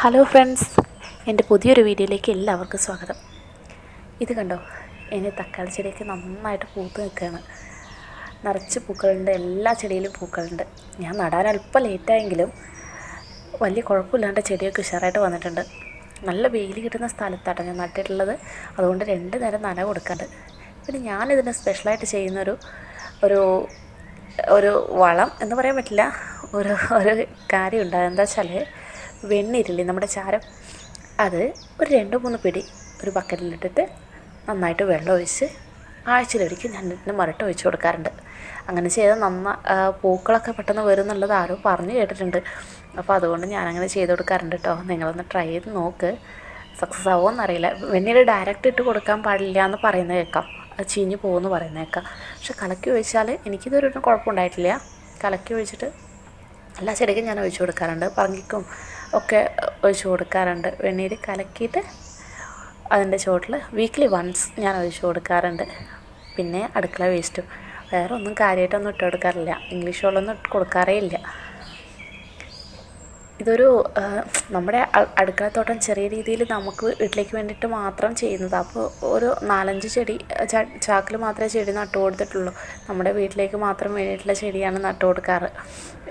Hello friends എന്റെ പുതിയൊരു വീഡിയോയിലേക്ക് എല്ലാവർക്കും സ്വാഗതം. ഇത് കണ്ടോ? എന്റെ തക്കാളി ചെടിയൊക്കെ നന്നായിട്ട് പൂത്ത് നിൽക്കുകയാണ്. നിറച്ച് പൂക്കളുണ്ട് എല്ലാ ചെടിയിലും പൂക്കളുണ്ട്. ഞാൻ നടാൻ അല്പം ലേറ്റായെങ്കിലും വലിയ കുഴപ്പമില്ലാണ്ട് ചെടിയൊക്കെ ഉഷാറായിട്ട് വന്നിട്ടുണ്ട്. നല്ല വെയിൽ കിട്ടുന്ന സ്ഥലത്താണ് ഞാൻ നട്ടിട്ടുള്ളത്. അതുകൊണ്ട് രണ്ട് നേരം നന കൊടുക്കാണ്ട്. പിന്നെ ഞാനിതിന് സ്പെഷ്യലായിട്ട് ചെയ്യുന്നൊരു ഒരു ഒരു വളം എന്ന് പറയാൻ പറ്റില്ല. ഒരു ഒരു കാര്യമുണ്ട് എന്താ വെച്ചാൽ വെണ്ണീരില്ലേ നമ്മുടെ ചാരം? അത് ഒരു രണ്ട് മൂന്ന് പിടി ഒരു ബക്കറ്റിലിട്ടിട്ട് നന്നായിട്ട് വെള്ളം ഒഴിച്ച് ആഴ്ചയിലൊരിക്കൽ ഞാൻ ഇതിന് മരട്ട് ഒഴിച്ചു കൊടുക്കാറുണ്ട്. അങ്ങനെ ചെയ്താൽ നന്ന പൂക്കളൊക്കെ പെട്ടെന്ന് വരും എന്നുള്ളത് ആരോ പറഞ്ഞു കേട്ടിട്ടുണ്ട്. അപ്പോൾ അതുകൊണ്ട് ഞാനങ്ങനെ ചെയ്ത് കൊടുക്കാറുണ്ട് കേട്ടോ നിങ്ങളൊന്ന് ട്രൈ ചെയ്ത് നോക്ക്. സക്സസ് ആവുമോ എന്നറിയില്ല. വെണ്ണീര് ഡയറക്റ്റ് ഇട്ട് കൊടുക്കാൻ പാടില്ല എന്ന് പറയുന്നത് കേൾക്കാം. അത് ചീഞ്ഞ് പോകുമെന്ന് പറയുന്നത് കേൾക്കാം. പക്ഷെ കലക്കി ഒഴിച്ചാൽ എനിക്കിതൊരു കുഴപ്പമുണ്ടായിട്ടില്ല. കലക്കി ഒഴിച്ചിട്ട് എല്ലാ ചെടിക്കും ഞാൻ ഒഴിച്ചു കൊടുക്കാറുണ്ട്. പറങ്കിക്കും ഒക്കെ ഒഴിച്ചു കൊടുക്കാറുണ്ട്. വെണ്ണീര് കലക്കിയിട്ട് അതിന്റെ ചുവട്ടിൽ വീക്ക്ലി വൺസ് ഞാൻ ഒഴിച്ചു കൊടുക്കാറുണ്ട്. പിന്നെ അടുക്കള വേസ്റ്റും വേറെ ഒന്നും കാര്യമായിട്ടൊന്നും ഇട്ട് കൊടുക്കാറില്ല. ഇംഗ്ലീഷ് വെള്ളമൊന്നും കൊടുക്കാറേ ഇല്ല. ഇതൊരു നമ്മുടെ അടുക്കളത്തോട്ടം ചെറിയ രീതിയിൽ നമുക്ക് വീട്ടിലേക്ക് വേണ്ടിയിട്ട് മാത്രം ചെയ്യുന്നത്. അപ്പോൾ ഒരു നാലഞ്ച് ചെടി ചാക്കിൽ മാത്രമേ ചെടി നട്ടു കൊടുത്തിട്ടുള്ളൂ. നമ്മുടെ വീട്ടിലേക്ക് മാത്രം വേണ്ടിയിട്ടുള്ള ചെടിയാണ് നട്ടു കൊടുക്കാറ്.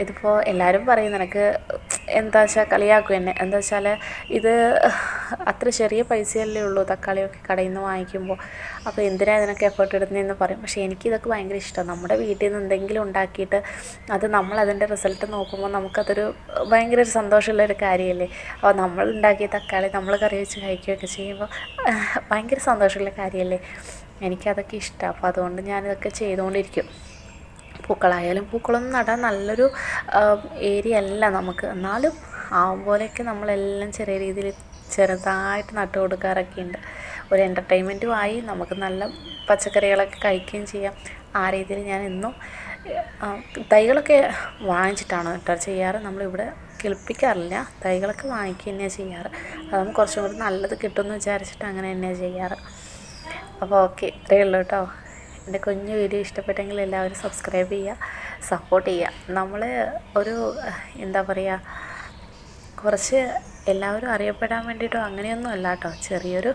ഇതിപ്പോൾ എല്ലാവരും പറയും നിനക്ക് എന്താ വെച്ചാൽ കളിയാക്കും എന്നെ എന്താ വെച്ചാൽ ഇത് അത്ര ചെറിയ പൈസയല്ലേ ഉള്ളൂ തക്കാളിയൊക്കെ കടയിൽ നിന്ന് വാങ്ങിക്കുമ്പോൾ. അപ്പോൾ എന്തിനാണ് ഇതിനൊക്കെ എഫേർട്ട് ഇടുന്നതെന്ന് പറയും. പക്ഷേ എനിക്കിതൊക്കെ ഭയങ്കര ഇഷ്ടമാണ്. നമ്മുടെ വീട്ടിൽ നിന്ന് എന്തെങ്കിലും ഉണ്ടാക്കിയിട്ട് അത് നമ്മൾ അതിന്റെ റിസൾട്ട് നോക്കുമ്പോൾ നമുക്കതൊരു ഭയങ്കര ഒരു സന്തോഷമുള്ളൊരു കാര്യമല്ലേ? അപ്പോൾ നമ്മൾ ഉണ്ടാക്കിയ തക്കാളി നമ്മൾ കറി വെച്ച് കഴിക്കുകയൊക്കെ ചെയ്യുമ്പോൾ ഭയങ്കര സന്തോഷമുള്ള കാര്യമല്ലേ? എനിക്കതൊക്കെ ഇഷ്ടമാണ്. അപ്പോൾ അതുകൊണ്ട് ഞാനിതൊക്കെ ചെയ്തുകൊണ്ടിരിക്കും. പൂക്കളായാലും പൂക്കളൊന്നും നടാൻ നല്ലൊരു ഏരിയ അല്ല നമുക്ക്. എന്നാലും ആവും പോലെയൊക്കെ നമ്മളെല്ലാം ചെറിയ രീതിയിൽ ചെറുതായിട്ട് നട്ടു കൊടുക്കാറൊക്കെ ഉണ്ട്. ഒരു എന്റർടൈൻമെന്റും ആയി നമുക്ക് നല്ല പച്ചക്കറികളൊക്കെ കഴിക്കുകയും ചെയ്യാം. ആ രീതിയിൽ ഞാൻ എന്നും തൈകളൊക്കെ വാങ്ങിച്ചിട്ടാണ് കേട്ടോ ചെയ്യാറ്. നമ്മളിവിടെ കിളിപ്പിക്കാറില്ല. തൈകളൊക്കെ വാങ്ങിക്കുക തന്നെയാണ് ചെയ്യാറ്. അതാകുമ്പോൾ കുറച്ചും കൂടി നല്ലത് കിട്ടുമെന്ന് വിചാരിച്ചിട്ട് അങ്ങനെ തന്നെയാണ് ചെയ്യാറ്. അപ്പോൾ ഓക്കെ. ഇത്രയേ ഉള്ളൂ കേട്ടോ. എന്റെ കുഞ്ഞു വീഡിയോ ഇഷ്ടപ്പെട്ടെങ്കിൽ എല്ലാവരും സബ്സ്ക്രൈബ് ചെയ്യുക സപ്പോർട്ട് ചെയ്യുക. നമ്മൾ ഒരു എന്താ പറയുക കുറച്ച് എല്ലാവരും അറിയപ്പെടാൻ വേണ്ടിയിട്ടോ അങ്ങനെയൊന്നും അല്ല കേട്ടോ. ചെറിയൊരു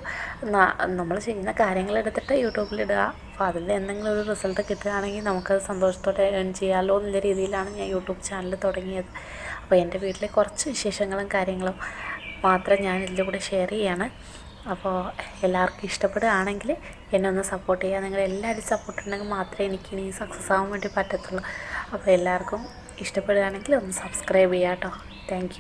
നമ്മൾ ചെയ്യുന്ന കാര്യങ്ങൾ എടുത്തിട്ട് യൂട്യൂബിലിടുക അപ്പോൾ അതിൽ എന്തെങ്കിലും ഒരു റിസൾട്ട് കിട്ടുകയാണെങ്കിൽ നമുക്കത് സന്തോഷത്തോടെ ഏൺ ചെയ്യാമല്ലോ എന്ന രീതിയിലാണ് ഞാൻ യൂട്യൂബ് ചാനൽ തുടങ്ങിയത്. അപ്പോൾ എന്റെ വീട്ടിലെ കുറച്ച് വിശേഷങ്ങളും കാര്യങ്ങളും മാത്രം ഞാൻ ഇതിലൂടെ ഷെയർ ചെയ്യാണ് അപ്പോൾ എല്ലാവർക്കും ഇഷ്ടപ്പെടുകയാണെങ്കിൽ എന്നെ ഒന്ന് സപ്പോർട്ട് ചെയ്യുക. നിങ്ങൾ എല്ലാവരും സപ്പോർട്ട് ഉണ്ടെങ്കിൽ മാത്രമേ എനിക്ക് ഇനി സക്സസ് ആവാൻ വേണ്ടി പറ്റത്തുള്ളൂ. അപ്പോൾ എല്ലാവർക്കും ഇഷ്ടപ്പെടുകയാണെങ്കിൽ ഒന്ന് സബ്സ്ക്രൈബ് ചെയ്യാം കേട്ടോ. താങ്ക്